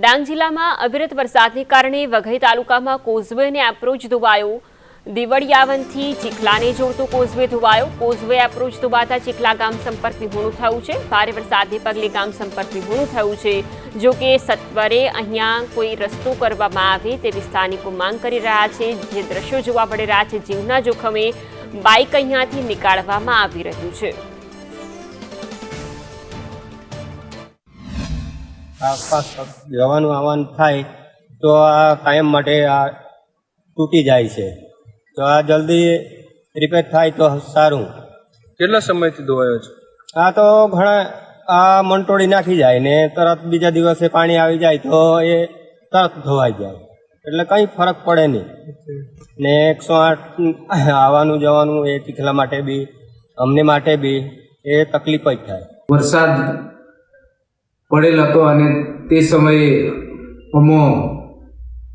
ડાંગ જિલ્લામાં અવિરત વરસાદને કારણે વઘઈ તાલુકામાં કોઝવે અને એપ્રોચ ધોવાયો દિવળિયાવનથી ચીખલાને જોડતો કોઝવે ધોવાયો. કોઝવે એપ્રોચ ધોવાતા ચીખલા ગામ સંપર્ક વિહોણું થયું છે. ભારે વરસાદને પગલે ગામ સંપર્ક વિહોણું થયું છે. જો કે સત્વરે અહીંયા કોઈ રસ્તો કરવામાં આવે તેવી સ્થાનિકો માંગ કરી રહ્યા છે. જે દ્રશ્યો જોવા મળી રહ્યા છે જીવના જોખમે બાઇક અહીંયાથી નીકાળવામાં આવી રહ્યું છે. જવાનું આવવાનું થાય તો આ કાયમ માટે આ તૂટી જાય છે. તો આ જલ્દી રિપેર થાય તો સારું. કેટલા સમયથી ધોવાયો છે? આ તો ઘણા આ મંટોળી નાખી જાય ને તરત બીજા દિવસે પાણી આવી જાય તો એ તરત ધોવાઈ જાય. એટલે કંઈ ફરક પડે નહીં. ને એકસો આઠ આવવાનું જવાનું એ ચીખલા માટે બી અમને માટે બી એ તકલીફ જ થાય. વરસાદ પડેલ હતો અને તે સમયે અમો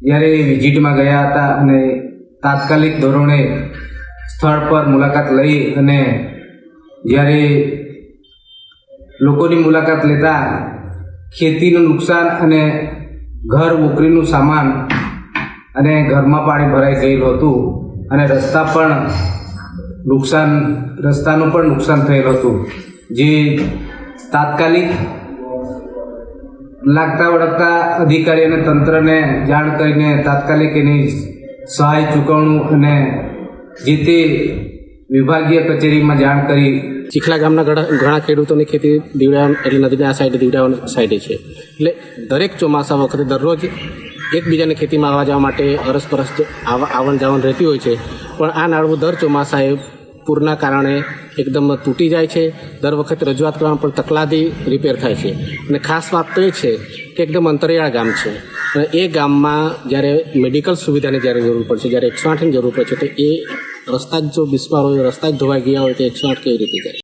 જ્યારે વિઝિટમાં ગયા હતા અને તાત્કાલિક ધોરણે સ્થળ પર મુલાકાત લઈ અને જ્યારે લોકોની મુલાકાત લેતા ખેતીનું નુકસાન અને ઘર વોકરીનું સામાન અને ઘરમાં પાણી ભરાઈ ગયેલું હતું અને રસ્તા પણ નુકસાન, રસ્તાનું પણ નુકસાન થયેલું હતું. જે તાત્કાલિક લાગતા વળગતા અધિકારી અને તંત્રને જાણ કરીને તાત્કાલિક એની સહાય ચૂકવણું અને જે તે વિભાગીય કચેરીમાં જાણ કરી. ચીખલા ગામના ઘણા ઘણા ખેડૂતોની ખેતી દીવડાવન એટલે નદીના આ સાઈડે દીવડાવન સાઈડે છે. એટલે દરેક ચોમાસા વખતે દરરોજ એકબીજાની ખેતીમાં આવવા જવા માટે અરસપરસ આવા આવન જાવન રહેતી હોય છે. પણ આ નાળવું દર ચોમાસાએ પૂરના કારણે એકદમ તૂટી જાય છે. દર વખતે રજૂઆત કરવામાં પણ તકલાદી રિપેર થાય છે. અને ખાસ વાત તો એ છે કે એકદમ અંતરિયાળ ગામ છે. અને એ ગામમાં જ્યારે મેડિકલ સુવિધાની જ્યારે જરૂર પડશે, જ્યારે એકસો આઠની જરૂર પડશે, તો એ રસ્તા જ જો બિસ્માર હોય રસ્તા જ ધોવાઈ ગયા હોય તો એકસો આઠ કેવી રીતે જાય